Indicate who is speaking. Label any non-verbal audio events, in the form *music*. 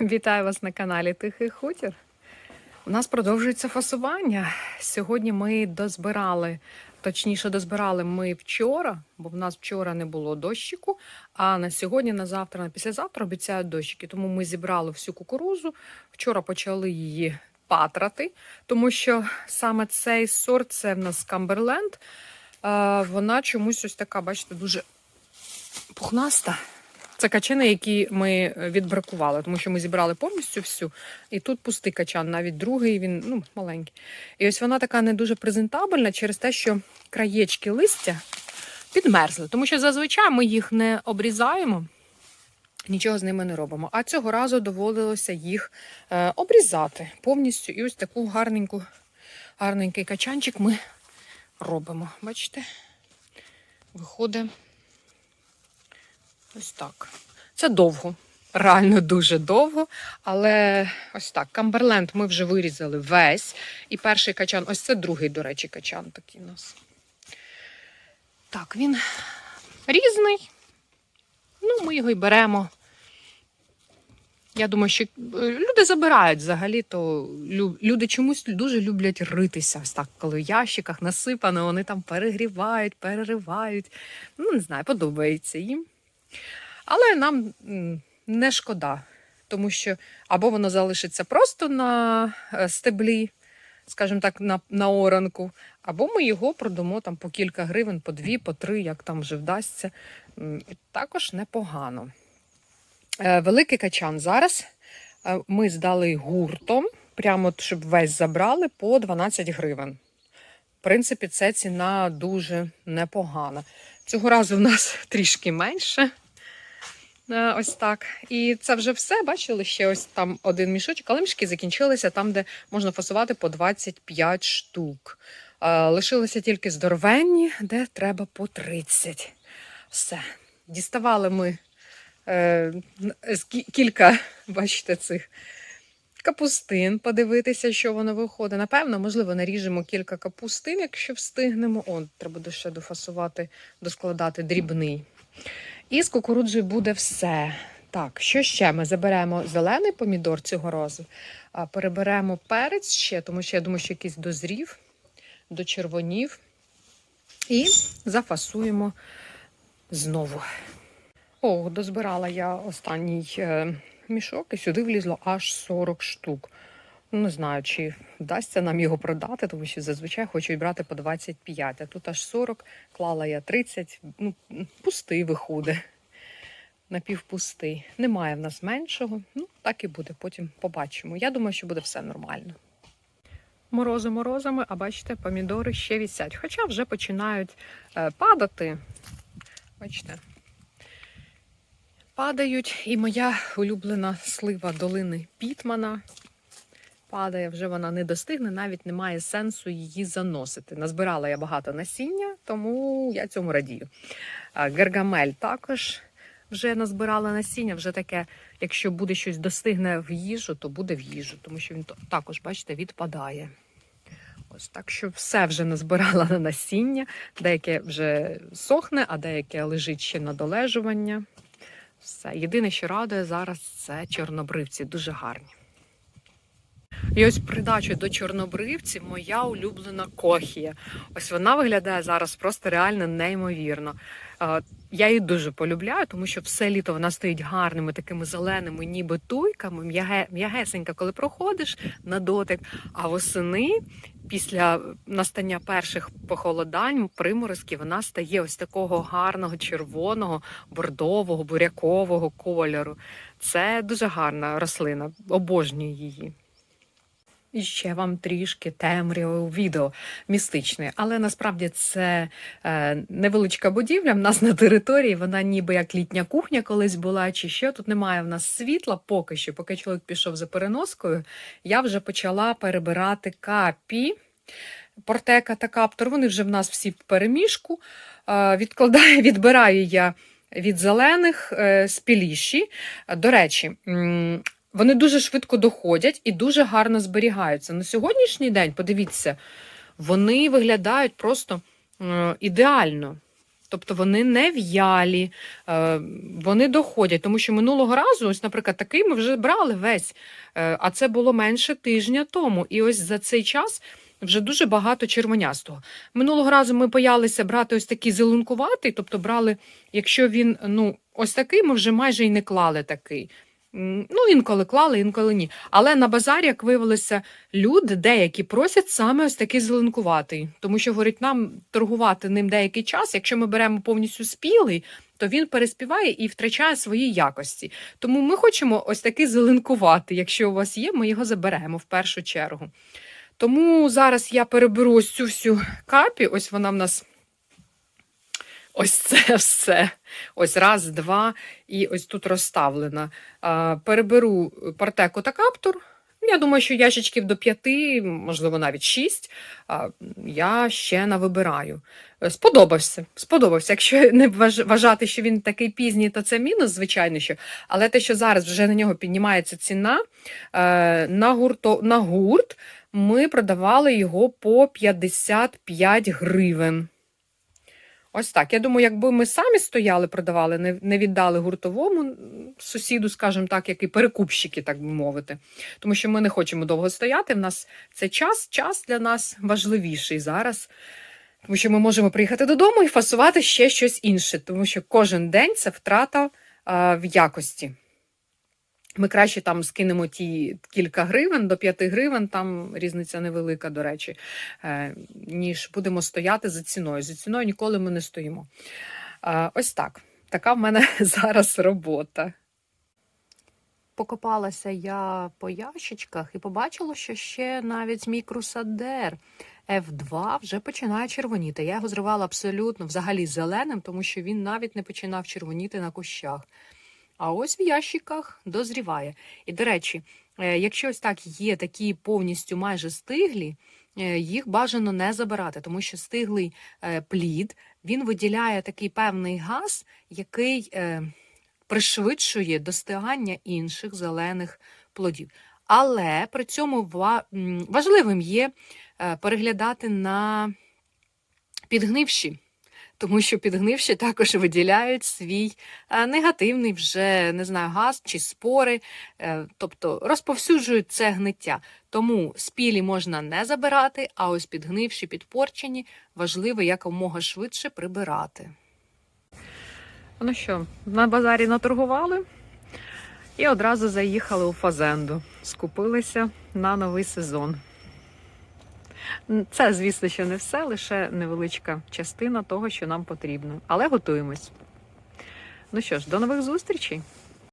Speaker 1: Вітаю вас на каналі Тихий Хутір. У нас продовжується фасування. Сьогодні ми дозбирали, точніше, дозбирали ми вчора, бо в нас вчора не було дощику. А на сьогодні, на завтра, на післязавтра обіцяють дощики. Тому ми зібрали всю кукурузу. Вчора почали її патрати, тому що саме цей сорт це в нас Камберленд. Е, Вона чомусь ось така, бачите, дуже пухнаста. Це качани, які ми відбракували, тому що ми зібрали повністю всю. І тут пустий качан, навіть другий, він ну, маленький. І ось вона така не дуже презентабельна через те, що краєчки листя підмерзли. Тому що зазвичай ми їх не обрізаємо, нічого з ними не робимо. А цього разу доводилося їх е, обрізати повністю. І ось таку гарненьку, гарненький качанчик ми робимо. Бачите? Виходить. Ось так. Це довго, реально дуже довго. Але ось так. Камберленд ми вже вирізали весь. І перший качан, ось це другий, до речі, качан такий у нас. Так, він різний. Ну, ми його й беремо. Я думаю, що е, люди забирають взагалі, то люди чомусь дуже люблять ритися. Ось так, коли в ящиках насипано, вони там перегрівають, переривають. Ну, не знаю, подобається їм. Але нам не шкода, тому що або воно залишиться просто на е, стеблі, скажімо так, на, на оранку, або ми його продамо там по кілька гривень, по дві, по три, як там вже вдасться. Також непогано. Е, Великий качан зараз е, ми здали гуртом, прямо щоб весь забрали, по 12 гривень. В принципі, це ціна дуже непогана. Цього разу в нас *laughs* трішки менше. Е, Ось так. І це вже все. Бачили ще ось там один мішочок, але мішки закінчилися там, де можна фасувати по 25 штук. Е, Лишилися тільки здоровенні, де треба по 30. Все. Діставали ми е, кілька, бачите, цих капустин, подивитися, що воно виходить. Напевно, можливо, наріжемо кілька капустин, якщо встигнемо. О, треба ще дофасувати, доскладати дрібний. І з кукурудзою буде все. Так, що ще? Ми заберемо зелений помідор цього разу, а переберемо перець ще, тому що я думаю, що якийсь дозрів, дочервонів. І зафасуємо знову. О, дозбирала я останній е, мішок, і сюди влізло аж 40 штук. Не знаю, чи вдасться нам його продати, тому що зазвичай хочуть брати по 25, а тут аж 40, клала я 30, ну, пустий виходить. Напівпустий. Немає в нас меншого. Ну, так і буде, потім побачимо. Я думаю, що буде все нормально. Морози морозами, а бачите, помідори ще вісять. Хоча вже починають е, падати. Бачите, падають. І моя улюблена слива долини Пітмана падає, вже вона не достигне, навіть немає сенсу її заносити. Назбирала я багато насіння, тому я цьому радію. Гергамель також вже назбирала насіння, вже таке, якщо буде щось достигне в їжу, то буде в їжу, тому що він також, бачите, відпадає. Ось так що все вже назбирала на насіння. Деяке вже сохне, а деяке лежить ще на долежування. Все. Єдине, що радує зараз, це чорнобривці, дуже гарні. І ось придачу до чорнобривців моя улюблена кохія. Ось вона виглядає зараз просто реально неймовірно. Я її дуже полюбляю, тому що все літо вона стоїть гарними такими зеленими, ніби туйками, м'яге- м'ягесенька, коли проходиш на дотик. А восени, після настання перших похолодань, приморозків, вона стає ось такого гарного червоного, бордового, бурякового кольору. Це дуже гарна рослина, обожнюю її. І ще вам трішки темряви у відео містичної, але насправді це е, невеличка будівля. В нас на території вона ніби як літня кухня колись була, чи що. Тут немає в нас світла поки що. Поки чоловік пішов за переноскою, я вже почала перебирати капі. Портека та каптор. Вони вже в нас всі в переміжку. Е, відкладаю, *laughs* відбираю я від зелених е, спіліші. До речі, вони дуже швидко доходять і дуже гарно зберігаються. На сьогоднішній день, подивіться, вони виглядають просто е, ідеально. Тобто вони не в'ялі, е, вони доходять. Тому що минулого разу, ось, наприклад, такий ми вже брали весь, е, а це було менше тижня тому. І ось за цей час вже дуже багато червонястого. Минулого разу ми боялися брати ось такий зеленкуватий, тобто брали, якщо він ну, ось такий, ми вже майже і не клали такий. Ну, інколи клали, інколи ні. Але на базарі, як виявилося, люди деякі просять саме ось такий зеленкуватий. Тому що, говорить, нам торгувати ним деякий час. Якщо ми беремо повністю спілий, то він переспіває і втрачає свої якості. Тому ми хочемо ось такий зеленкуватий. Якщо у вас є, ми його заберемо в першу чергу. Тому зараз я переберу ось цю всю капі, ось вона в нас. Ось це *laughs* все. Ось раз, два, і ось тут розставлена. Переберу партеку та каптур. Я думаю, що ящичків до п'яти, можливо, навіть шість. Я ще навибираю. Е, Сподобався. Сподобався. Якщо *laughs* не вважати, що він такий пізній, то це мінус, звичайно, що. Але те, що зараз вже на нього піднімається ціна е, на, гурто, на гурт, ми продавали його по 55 гривень. Ось так. Я думаю, якби ми самі стояли, продавали, не, не віддали гуртовому сусіду, скажімо так, як і перекупщики, так би мовити. Тому що ми не хочемо довго стояти. В нас це час, час для нас важливіший зараз. Тому що ми можемо приїхати додому і фасувати ще щось інше, тому що кожен день це втрата а, в якості. Ми краще там скинемо ті кілька гривень до 5 гривень, там різниця невелика, до речі, е, ніж будемо стояти за ціною. За ціною ніколи ми не стоїмо. Е, Ось так. Така в мене *laughs* зараз робота. Покопалася я по ящичках і побачила, що ще навіть мій крусадер F2 вже починає червоніти. Я його зривала абсолютно взагалі зеленим, тому що він навіть не починав червоніти на кущах. А ось в ящиках дозріває. І, до речі, е, якщо ось так є такі повністю майже стиглі, е, їх бажано не забирати, тому що стиглий е, плід він виділяє такий певний газ, який пришвидшує достигання інших зелених плодів. Але при цьому важливим є переглядати на підгнивші тому що підгнивші також виділяють свій е, негативний вже не знаю, газ чи спори, е, тобто розповсюджують це гниття. Тому спілі можна не забирати, а ось підгнивші, підпорчені важливо якомога швидше прибирати. Ну що, на базарі наторгували і одразу заїхали у фазенду. Скупилися на новий сезон. Це, звісно, що не все, лише невеличка частина того, що нам потрібно. Але готуємось. Ну що ж, до нових зустрічей!